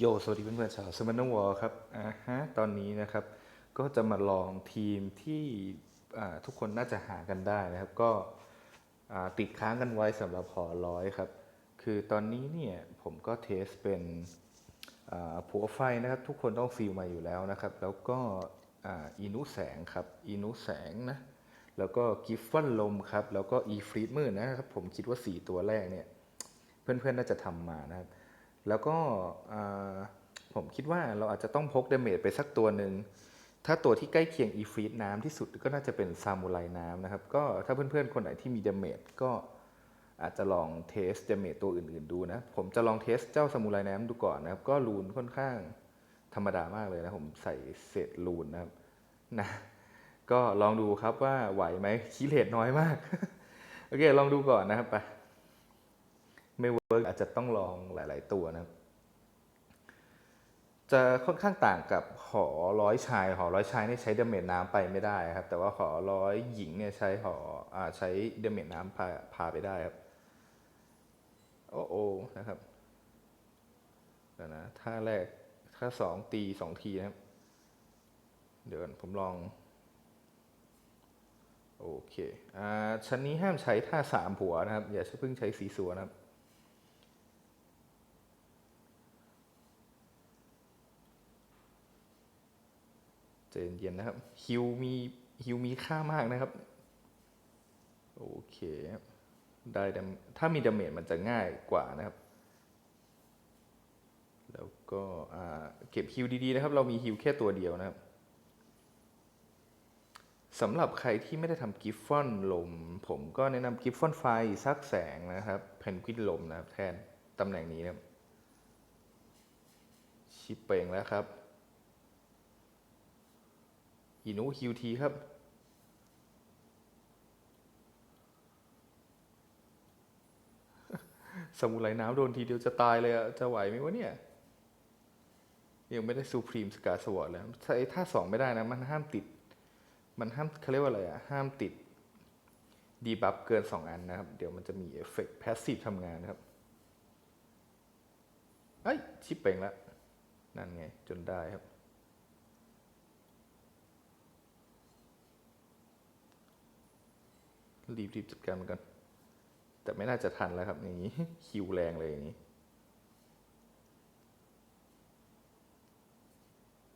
โยสวัสดีเพื่อนๆชาวสมันนวอครับอ่าฮะตอนนี้นะครับ ก็จะมาลองทีมที่ทุกคนน่าจะหากันได้นะครับ ก็ติดค้างกันไว้สำหรับหอร้อยครับ คือตอนนี้เนี่ยผมก็เทสเป็นผัวไฟนะครับ ทุกคนต้องฟีลมาอยู่แล้วนะครับ แล้วก็อินุแสงครับอินุแสงนะแล้วก็กิฟฟอนลมครับ แล้วก็อีฟรีดมืดนะครับ ผมคิดว่า 4 ตัวแรกเนี่ย เพื่อนๆน่าจะทำมานะครับ แล้วก็ผมคิดว่าเราอาจจะต้องพกเดเมจไปสักตัวหนึ่ง ถ้าตัวที่ใกล้เคียงอีฟรีดน้ำที่สุดก็น่าจะเป็นซามูไรน้ำนะครับ ก็ถ้าเพื่อนๆ คนไหนที่มีเดเมจก็อาจจะลองเทสเดเมจตัวอื่นๆดูนะ ผมจะลองเทสเจ้าซามูไรน้ำดูก่อนนะครับ ก็รูนค่อนข้างธรรมดามากเลยนะ ผมใส่เศษรูนนะครับนะก็ลองดูครับว่าไหวไหมคีเลตน้อยมาก โอเค ลองดูก่อนนะครับไป ไม่เวิร์กอาจจะต้องลองหลาย ๆ ตัวนะครับ จะค่อนข้างต่างกับหอร้อยชาย หอร้อยชายนี่ใช้เดเมจน้ำไปไม่ได้ครับ แต่ว่าหอร้อยหญิงเนี่ยใช้หออ่าใช้เดเมจน้ำพาพาไปได้ครับ โอ้โอนะครับเดี๋ยวนะท่าแรกท่าสองตีสองทีนะครับ เดี๋ยวก่อนผมลองโอเค อ่า ชั้นนี้ห้ามใช้ท่าสามผัวนะครับ อย่าเพิ่งใช้สีสัวนะครับ จเย็นๆนะครับฮิวมีฮิวมีค่ามากนะครับ โอเคครับได้ถ้ามีดาเมจมันจะง่ายกว่านะครับ แล้วก็เก็บฮิวดีๆนะครับ เรามีฮิวแค่ตัวเดียวนะครับสำหรับใครที่ไม่ได้ทำกิฟฟอนลม ผมก็แนะนำกิฟฟอนไฟซักแสงนะครับเพนกวินลมนะครับ แทนตำแหน่งนี้นะครับชิปเปงแล้วครับ อินุฮิวทีครับ สมุไรน้ำโดนทีเดียวจะตายเลยอะจะไหวไหมวะเนี่ย ยังไม่ได้ซูพรีมสกาสวอตเลยถ้าไอ้ท่าสองไม่ได้นะ มันห้ามติด มันห้ามเขาเรียกว่าอะไรอะห้ามติดดีบัฟเกิน 2 อันนะครับ เดี๋ยวมันจะมีเอฟเฟกต์แพสซีฟทำงานนะครับ เอ้ย ชิปเป่งแล้วนั่นไง จนได้ครับ รีบรีบจัดการมันกัน แต่ไม่น่าจะทันแล้วครับอย่างนี้คิวแรงเลยอย่างนี้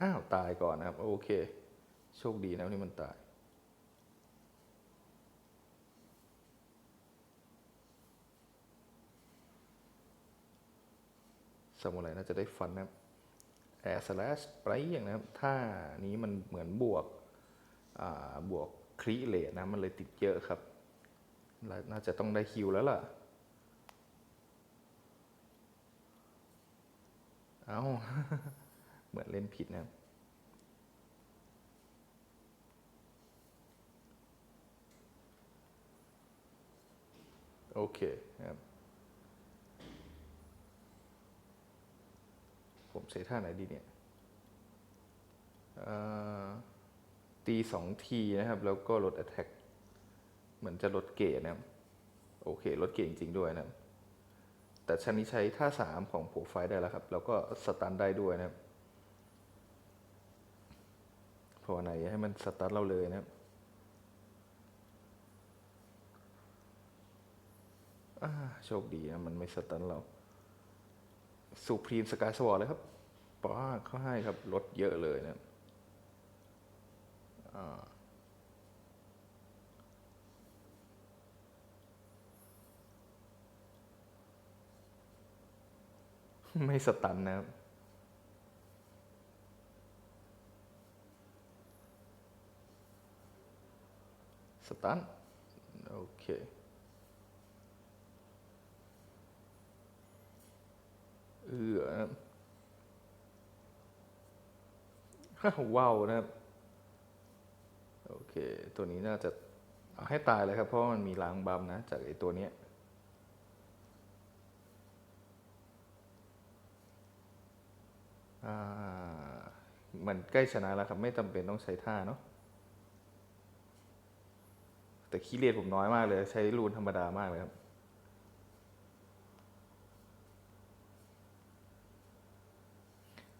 อ้าวตายก่อนนะครับ โอเค โชคดีนะที่มันตายสมุไรน่าจะได้ฟันนะครับแอร์สแลชไปอย่างนะครับถ้านี้มันเหมือนบวกบวกครีเลตนะ มันเลยติดเยอะครับ น่าจะต้องได้คิวแล้วล่ะ เอาเหมือนเล่นผิดนะครับโอเคครับผมใช้ท่าไหนดีเนี่ยตีสองทีนะครับ แล้วก็ลด attack มือนจะลดเกรดนะครับ โอเค ลดเกรดจริง ๆ ด้วยนะครับ แต่ชั้นนี้ใช้ท่าสามของโปรไฟล์ได้แล้วครับ แล้วก็สตันได้ด้วยนะครับภาวนาอย่าให้มันสตันเราเลยนะครับโชคดีนะมันไม่สตันเราสูพรีมสกายสวอร์เลยครับป้าเขาให้ครับลดเยอะเลยนะอ่า ไม่สตันนะครับ สตัน โอเค เออนะว้าวนะครับ โอเค ตัวนี้น่าจะเอาให้ตายเลยครับ เพราะมันมีล้างบัมนะ จากไอ้ตัวเนี้ยอ่า มันใกล้ชนะแล้วครับ ไม่จำเป็นต้องใช้ท่าเนาะแต่คีย์เรียนผมน้อยมากเลย ใช้รูนธรรมดามากเลยครับ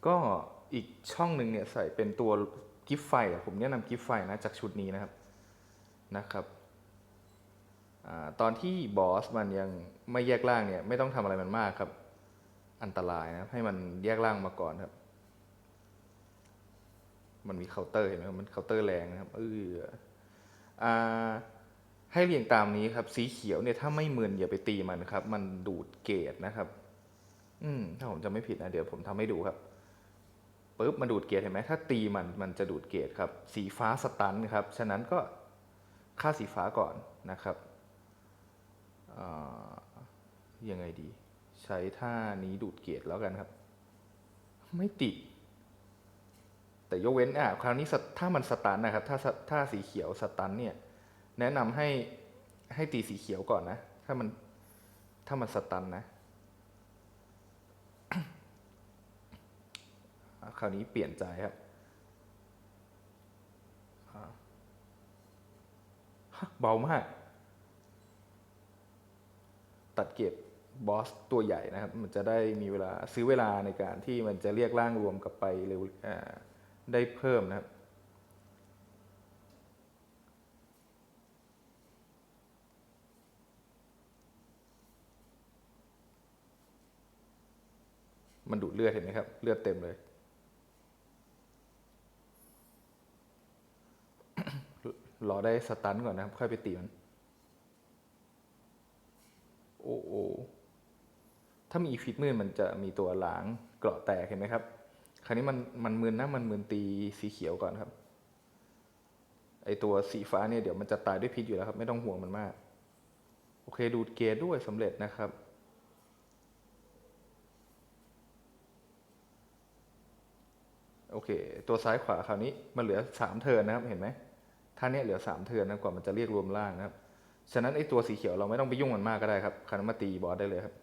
ก็อีกช่องหนึ่งเนี่ยใส่เป็นตัวกิฟไฟผมแนะนำกิฟไฟนะจากชุดนี้นะครับนะครับอตอนที่บอสมันยังไม่แยกล่างเนี่ยไม่ต้องทำอะไรมันมากครับ อันตรายนะครับ ให้มันแยกล่างมาก่อนครับ มันมีเคาน์เตอร์เห็นไหมครับมันเคาน์เตอร์แรงนะครับเอออ่าให้เรียงตามนี้ครับ สีเขียวเนี่ยถ้าไม่มึนอย่าไปตีมันครับ มันดูดเกรดนะครับ อืมถ้าผมจะไม่ผิดนะเดี๋ยวผมทำให้ดูครับปุ๊บมันดูดเกรดเห็นไหมถ้าตีมันมันจะดูดเกรดครับ สีฟ้าสตันครับ ฉะนั้นก็ค่าสีฟ้าก่อนนะครับอ่ายังไงดี ใช้ท่านี้ดูดเกรดแล้วกันครับ ไม่ติด แต่ยกเว้นอะคราวนี้ถ้ามันสตันนะครับ ถ้าถ้าสีเขียวสตันเนี่ย แนะนำให้ให้ตีสีเขียวก่อนนะ ถ้ามันถ้ามันสตันนะอะคราวนี้เปลี่ยนใจครับเบามาก ตัดเก็บ บอสตัวใหญ่นะครับ มันจะได้มีเวลาซื้อเวลาในการที่มันจะเรียกร่างรวมกลับไปเร็วได้เพิ่มนะครับมันดูดเลือดเห็นไหมครับ เลือดเต็มเลย รอได้สตันก่อนนะครับ ค่อยไปตีมัน โอ้โอ ถ้ามีอีฟิตมืดมันจะมีตัวหลางเกราะแตกเห็นไหมครับ คราวนี้มันมันมึนนะมันมึนตีสีเขียวก่อนครับ ไอตัวสีฟ้าเนี่ยเดี๋ยวมันจะตายด้วยพิษอยู่แล้วครับ ไม่ต้องห่วงมันมาก โอเคดูดเกรดด้วยสำเร็จนะครับโอเค ตัวซ้ายขวาคราวนี้มันเหลือสามเทิร์นนะครับ เห็นไหมท่าเนี้ยเหลือสามเทิร์นนะกว่ามันจะเรียกรวมล่างนะครับ ฉะนั้นไอ้ตัวสีเขียวเราไม่ต้องไปยุ่งมันมากก็ได้ครับคราวนั้นมาตีบอสได้เลยครับ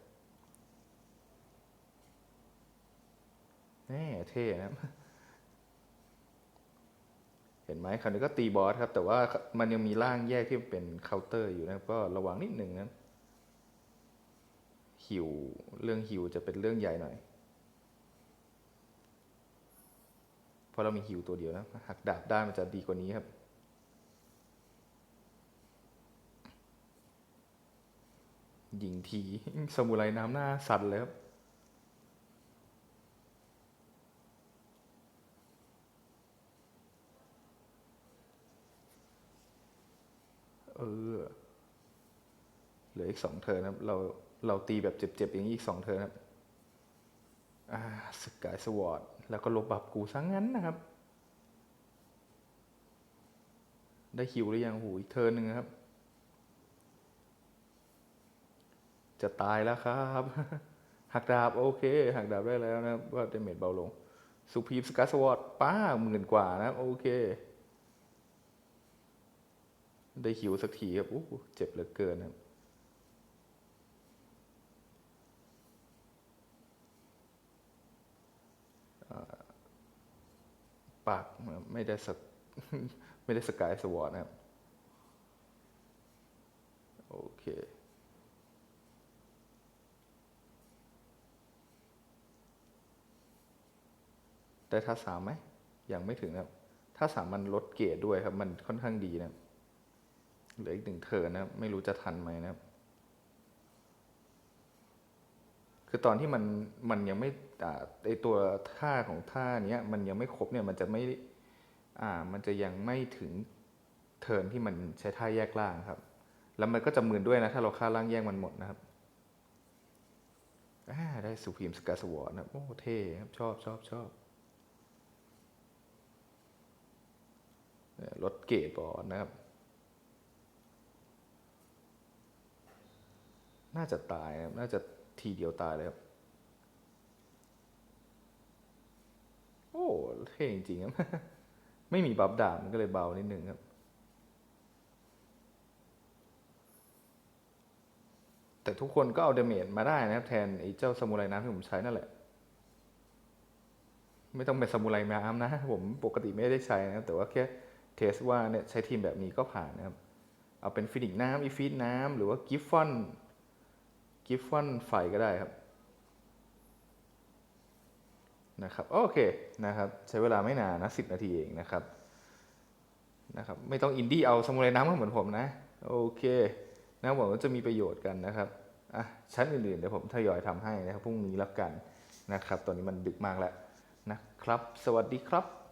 น่เท่นะเห็นไหมคราวนี้ก็ตีบอสครับ แต่ว่ามันยังมีร่างแยกที่เป็นเคาน์เตอร์อยู่นะก็ระวังนิดหนึ่งนะหิวเรื่องหิวจะเป็นเรื่องใหญ่หน่อยเพราะเรามีฮิวตัวเดียวนะหักดาบได้มันจะดีกว่านี้ครับยิงทีสมุไรน้ำหน้าสั่นเลยครับ ออเหลืออีกสองเทิร์นครับ เราเราตีแบบเจ็บๆอย่างนี้อีกสองเทิร์นครับอ่าสกายสวอตแล้วก็ลบบับกูซะงงั้นนะครับ ได้คิวหรือยังหูอีกเทิร์นหนึ่งครับ จะตายแล้วครับหักดาบ โอเคหักดาบได้แล้วนะครับว่าเดเมจเบาลงสุพีมสกายสวอตป้าหมื่นกว่านะ โอเค ได้คิวสักทีครับอู้เจ็บเหลือเกินครับปากไม่ได้สกไม่ได้สกายสวอนะครับ โอเคได้ท่าสามไหมยังไม่ถึงนะครับท่าสามมันลดเกรดด้วยครับ มันค่อนข้างดีนะครับ เหลืออีกหนึ่งเทินนะครับ ไม่รู้จะทันไหมนะครับ คือตอนที่มันมันยังไม่ไอตัวท่าของท่าเนี้ย มันยังไม่ครบเนี่ยมันจะไม่ อ่า มันจะยังไม่ถึงเทินที่มันใช้ท่าแยกล่างครับ แล้วมันก็จะมืนด้วยนะ ถ้าเราฆ่าล่างแยกมันหมดนะครับอ่าได้สุพีมสกาสวอร์นะโอ้เท่ครับ ชอบชอบชอบเนี่ยลดเกรดบอลนะครับ น่าจะตายนะครับน่าจะทีเดียวตายเลยครับ โอ้เท่จริงครับ ไม่มีบัฟดาบมันก็เลยเบานิดนึงครับแต่ทุกคนก็เอาเดเมจมาได้นะครับ แทนไอ้เจ้าสมุไรน้ำที่ผมใช้นั่นแหละ ไม่ต้องเป็นสมุไรน้ำนะ ผมปกติไม่ได้ใช้นะแต่ว่าแค่เทสว่าเนี่ยใช้ทีมแบบนี้ก็ผ่านนะครับ เอาเป็นฟินิกน้ำอีฟีดน้ำหรือว่ากิฟฟอน กิฟฟอนไฟก็ได้ครับนะครับโอเคนะครับใช้เวลาไม่นานนะสินาทีเองนะครับนะครับไม่ต้องอินดี้เอาสมุไรน้ำมาเหมือนผมนะโอเคนะหวังว่าจะมีประโยชน์กันนะครับอะชั้นอื่นๆเดี๋ยวผมทยอยทำให้นะครับพรุ่งนี้แล้วกันนะครับ ตอนนี้มันดึกมากแล้วนะครับ สวัสดีครับ